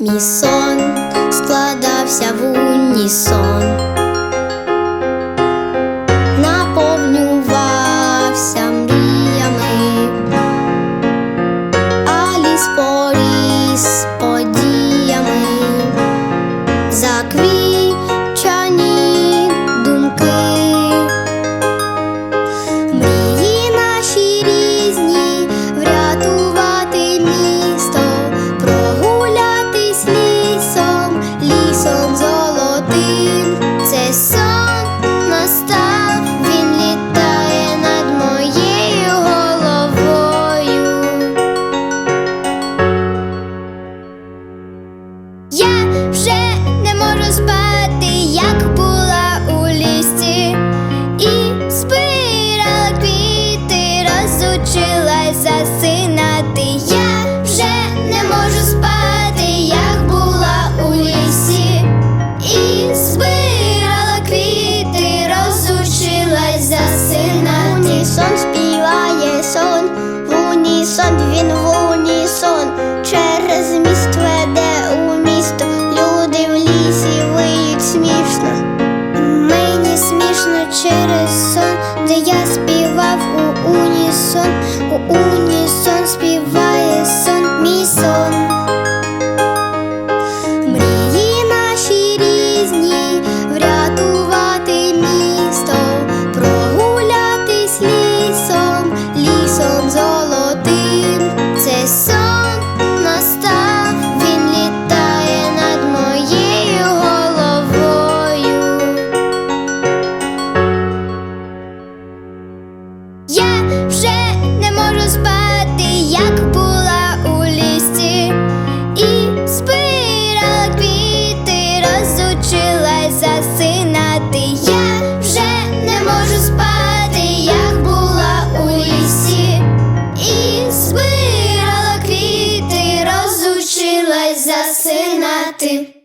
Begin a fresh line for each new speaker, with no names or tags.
Мій сон складався в унісон, вже не можу спати, як була у лісі, і збирала квіти, розучилась засинати. Я вже не можу спати, як була у лісі, і збирала квіти, розучилась засинати. should have і збирала квіти, розучилась засинати. Я вже не можу спати, як була у лісі, і збирала квіти, розучилась засинати.